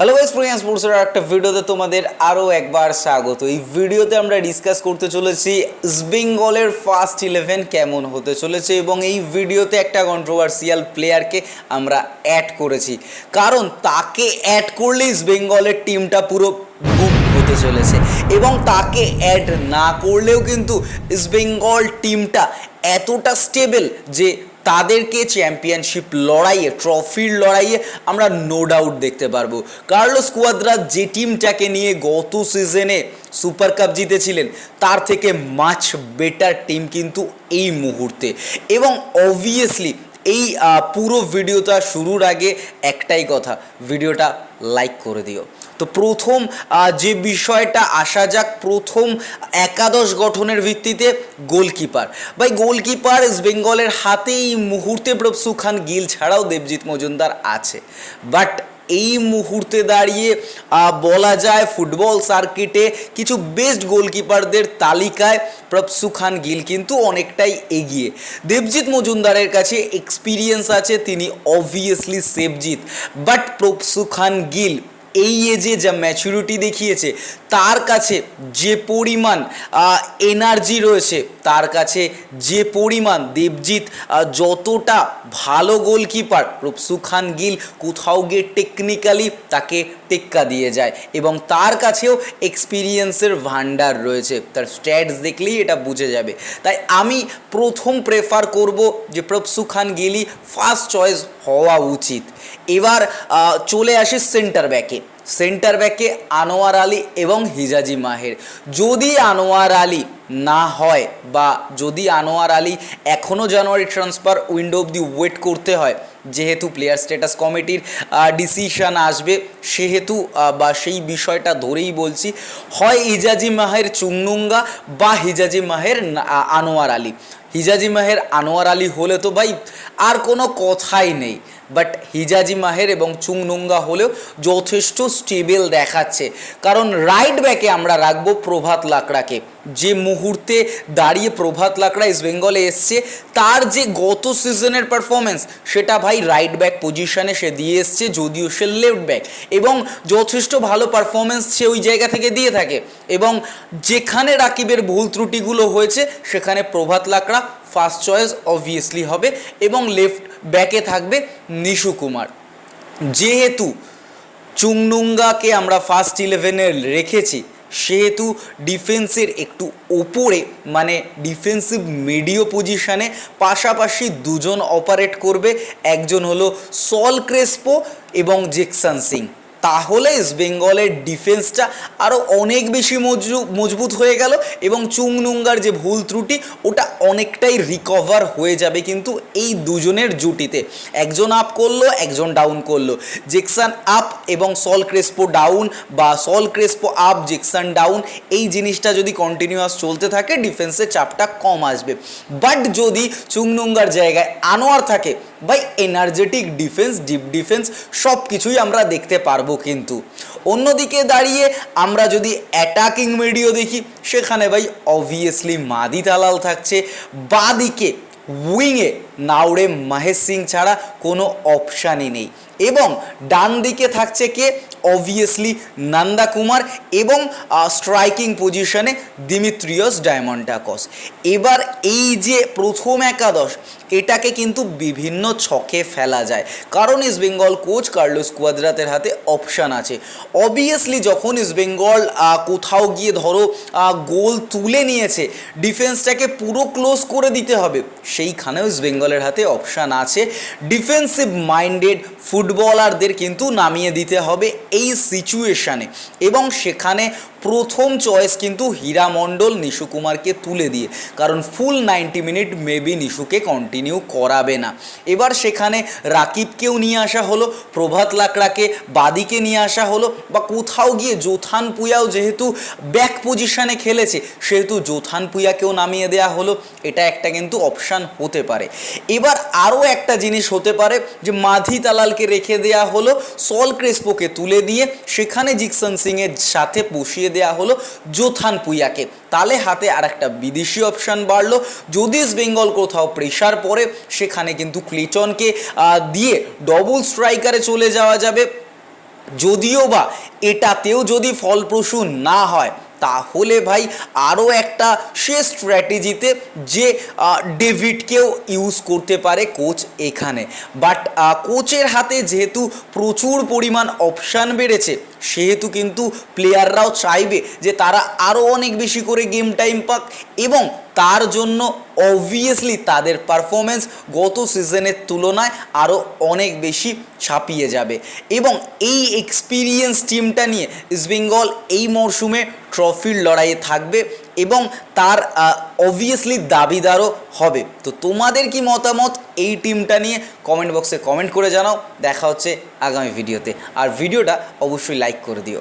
Hello guys Priyan স্পোর্টসের একটা ভিডিওতে তোমাদের আরও একবার স্বাগত। এই ভিডিওতে আমরা ডিসকাস করতে চলেছি বেঙ্গলের ফার্স্ট ইলেভেন কেমন হতে চলেছে এবং এই ভিডিওতে একটা কন্ট্রোভার্সিয়াল প্লেয়ারকে আমরা অ্যাড করেছি। কারণ তাকে অ্যাড করলেই বেঙ্গলের টিমটা পুরো বুক হতে চলেছে এবং তাকে অ্যাড না করলেও কিন্তু বেঙ্গল টিমটা এতটা স্টেবল যে তাদেরকে চ্যাম্পিয়নশিপ লড়াইয়ে ট্রফির লড়াইয়ে আমরা নো ডাউট দেখতে পারব। কার্লোস কুয়াদ্রা যে টিমটাকে নিয়ে গত সিজনে সুপার কাপ জিতেছিলেন, তার থেকে মাচ বেটার টিম কিন্তু এই মুহূর্তে। এবং অবভিয়াসলি এই পুরো ভিডিওটা শুরুর আগে একটাই কথা ভিডিওটা লাইক করে দিও। তো প্রথম যে বিষয়টা আসা যাক, প্রথম একাদশ গঠনের ভিত্তিতে গোলকিপার। ভাই, গোলকিপার ইস্ট বেঙ্গলের হাতে এই মুহূর্তে প্রভসু খান গিল ছাড়াও দেবজিৎ মজুমদার আছে। বাট এই মুহূর্তে দাঁড়িয়ে বলা যায় ফুটবল সার্কিটে কিছু বেস্ট গোলকিপারদের তালিকায় প্রভসু খান গিল কিন্তু অনেকটাই এগিয়ে। দেবজিৎ মজুমদারের কাছে এক্সপিরিয়েন্স আছে, তিনি অবভিয়াসলি সেফজিৎ। বাট প্রভসু খান গিল এই এজে যা ম্যাচুরিটি দেখিয়েছে, তার কাছে যে পরিমাণ এনার্জি রয়েছে, তার কাছে যে পরিমাণ দেবজিৎ যতটা ভালো গোলকিপার রূপসু খান গিল কোথাও গিয়ে টেকনিক্যালি তাকে টেক্কা দিয়ে যায় এবং তার কাছেও এক্সপিরিয়েন্সের ভান্ডার রয়েছে। তার স্ট্যাটস দেখলেই এটা বুঝে যাবে। তাই আমি প্রথম প্রেফার করব যে প্রভসু খান গিলই ফার্স্ট চয়েস হওয়া উচিত। এবার চলে আসে সেন্টার ব্যাকে সেন্টার ব্যাকে আনোয়ার আলী এবং হিজাজি মাহের। যদি আনোয়ার আলী না হয় বা যদি আনোয়ার আলী এখনও জানুয়ারি ট্রান্সফার উইন্ডো অবধি ওয়েট করতে হয়, যেহেতু প্লেয়ার স্ট্যাটাস কমিটির ডিসিশন আসবে, সেহেতু বা সেই বিষয়টা ধরেই বলছি, হয় হিজাজি মাহের চুংনুঙ্গা বা হিজাজি মাহের আনোয়ার আলী। হিজাজি মাহের আনোয়ার আলী হলে তো ভাই আর কোনো কথাই নেই। বাট হিজাজি মাহের এবং চুংনুঙ্গা হলেও যথেষ্ট স্টেবল দেখাচ্ছে। কারণ রাইট ব্যাকে আমরা রাখব প্রভাত লাকড়াকে। যে মুহূর্তে দাঁড়িয়ে প্রভাত লাকড়া ইস্ট বেঙ্গলে এসছে, তার যে গত সিজনের পারফরমেন্স সেটা ভাই রাইট ব্যাক পজিশনে সে দিয়ে এসছে, যদিও সে লেফট ব্যাক এবং যথেষ্ট ভালো পারফরমেন্স সে ওই জায়গা থেকে দিয়ে থাকে। এবং যেখানে রাকিবের ভুল ত্রুটিগুলো হয়েছে, সেখানে Prabhat Lakra first choice obviously হবে এবং লেফট ব্যাকে থাকবে নিশু কুমার। যেহেতু চুংনুঙ্গাকে আমরা ফার্স্ট ইলেভেনে রেখেছি, সেহেতু ডিফেন্সের একটু ওপরে মানে ডিফেন্সিভ মিডিও পজিশানে পাশাপাশি দুজন অপারেট করবে। একজন হলো সল ক্রেসপো এবং জেকসান সিং তাহলে বেঙ্গলের ডিফেন্সটা আরও অনেক বেশি মজবু- মজবুত হয়ে গেল এবং চুংনুঙ্গার যে ভুল ত্রুটি, ওটা অনেকটাই রিকভার হয়ে যাবে কিন্তু এই দুজনের জুটিতে। একজন আপ করল, একজন ডাউন করল। জেকসান আপ এবং সল ক্রেসপো ডাউন বা Saul Crespo up Jackson down এই জিনিসটা যদি কন্টিনিউয়াস চলতে থাকে ডিফেন্সের চাপটা কম আসবে। বাট যদি চুংনুঙ্গার জায়গায় আনোয়ার থাকে ভাই এনার্জেটিক ডিফেন্স ডিপ ডিফেন্স সব কিছুই আমরা দেখতে পারব কিন্তু। অন্যদিকে দাঁড়িয়ে আমরা যদি অ্যাটাকিং মিডিও দেখি, সেখানে ভাই অবভিয়াসলি মাদি তালাল থাকছে। বাদিকে উইংয়ে নাওড়ে মাহেশ সিং ছাড়া কোনো অপশানই নেই। এবং ডান দিকে থাকছে কে? অবভিয়াসলি নন্দা কুমার এবং স্ট্রাইকিং পজিশনে দিমিত্রিয়স ডায়মন্ডাকস। এবার এই যে প্রথম একাদশ, এটাকে কিন্তু বিভিন্ন ছকে ফেলা যায়। কারণ ইস্ট বেঙ্গল কোচ কার্লোস কুয়াদ্রাতের হাতে অপশান আছে। অবভিয়াসলি যখন ইস্ট বেঙ্গল কোথাও গিয়ে ধরো গোল তুলে নিয়েছে ডিফেন্সটাকে পুরো ক্লোজ করে দিতে হবে, সেইখানেও ইস্ট বেঙ্গলের হাতে অপশান আছে। ডিফেন্সিভ মাইন্ডেড ফুটবলারদের কিন্তু নামিয়ে দিতে হবে এই সিচুয়েশানে এবং সেখানে প্রথম চয়েস কিন্তু হীরা মণ্ডল নিশু কুমারকে তুলে দিয়ে। কারণ ফুল নাইনটি মিনিট মেবি নিশুকে কন্টিনিউ করাবে না। এবার সেখানে রাকিবকেও নিয়ে আসা হলো, প্রভাত লাকড়াকে, বাদিকে নিয়ে আসা হলো, বা কোথাও গিয়ে জোথান পুয়াও যেহেতু ব্যাক পজিশনে খেলেছে, সেহেতু জোথান পুয়াকেও নামিয়ে দেওয়া হলো। এটা একটা কিন্তু অপশান হতে পারে। এবার আরও একটা জিনিস হতে পারে যে মাধি তালালকে রেখে দেওয়া হলো, সল ক্রেসপোকে তুলে দিয়ে, সেখানে জিকসন সিংয়ের সাথে বসিয়ে দেওয়া হলো জোথান পুইয়াকে। তালে হাতে আর একটা বিদেশি অপশান বাড়লো। যদি ইস্ট বেঙ্গল কোথাও প্রেশার পড়ে, সেখানে কিন্তু ক্লিটনকে দিয়ে ডবল স্ট্রাইকারে চলে যাওয়া যাবে। যদিও বা এটাতেও যদি ফলপ্রসূ না হয়, তাহলে ভাই আরও একটা সে স্ট্র্যাটেজিতে যে ডেভিডকেও ইউজ করতে পারে কোচ এখানে। বাট কোচের হাতে যেহেতু প্রচুর পরিমাণ অপশান বেড়েছে সেহেতু কিন্তু প্লেয়াররাও চাইবে যে তারা আরও অনেক বেশি করে গেম টাইম পাক এবং তার জন্য অবভিয়াসলি তাদের পারফরমেন্স গত সিজনের তুলনায় আরও অনেক বেশি ছাপিয়ে যাবে। এবং এই এক্সপিরিয়েন্স টিমটা নিয়ে ইস্টবেঙ্গল এই মরশুমে ট্রফির লড়াইয়ে থাকবে। এবং তার অবভিয়াসলি দাবিদারও হবে। তো তোমাদের কি মতামত? এই টিমটা নিয়ে কমেন্ট বক্সে কমেন্ট করে জানাও। দেখা হচ্ছে আগামী ভিডিওতে আর ভিডিওটা অবশ্যই লাইক করে দিও।